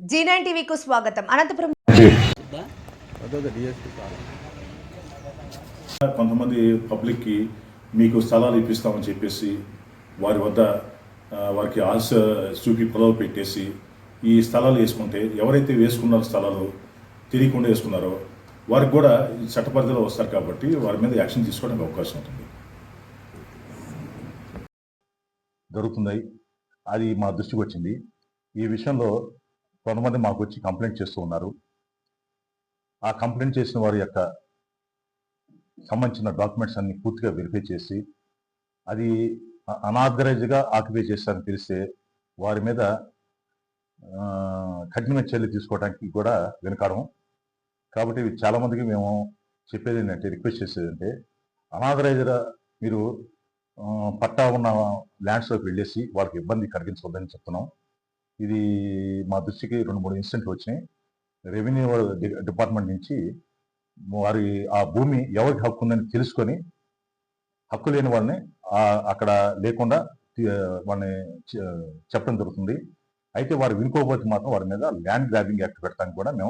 G nine టీవీకు స్వాగతం. అనంతపురం కొంతమంది పబ్లిక్కి మీకు స్థలాలు ఇప్పిస్తామని చెప్పేసి వారి వద్ద వారికి ఆశ చూపి పొలవ పెట్టేసి ఈ స్థలాలు వేసుకుంటే ఎవరైతే వేసుకున్నారో స్థలాలు తెలియకుండా వేసుకున్నారో వారికి కూడా ఈ వస్తారు కాబట్టి వారి మీద యాక్షన్ తీసుకోవడానికి అవకాశం ఉంటుంది. జరుగుతున్నాయి అది మా దృష్టికి వచ్చింది. ఈ విషయంలో కొంతమంది మాకు వచ్చి కంప్లైంట్ చేస్తూ ఉన్నారు. ఆ కంప్లైంట్ చేసిన వారి యొక్క సంబంధించిన డాక్యుమెంట్స్ అన్ని పూర్తిగా వెరిఫై చేసి అది అనాథరైజ్గా ఆక్యుపై చేస్తారని తెలిస్తే వారి మీద కఠినమైన చర్యలు తీసుకోవడానికి కూడా వెనుకాడం కాబట్టి చాలా మందికి మేము చెప్పేది ఏంటంటే రిక్వెస్ట్ చేసేది అంటే అనాథరైజ్గా మీరు పట్టా ఉన్న ల్యాండ్స్లోకి వెళ్ళేసి వాళ్ళకి ఇబ్బంది కలిగించవద్దని చెప్తున్నాం. ఇది మా దృష్టికి రెండు మూడు ఇన్సిడెంట్లు వచ్చినాయి. రెవెన్యూ డిపార్ట్మెంట్ నుంచి వారి ఆ భూమి ఎవరికి హక్కు ఉందని తెలుసుకొని హక్కు లేని వాళ్ళని అక్కడ లేకుండా వాడిని వాళ్ళని చెప్పడం జరుగుతుంది. అయితే వారు వినుకోకపోతే మాత్రం వారి మీద ల్యాండ్ గ్రాబింగ్ యాక్ట్ పెట్టడానికి కూడా మేము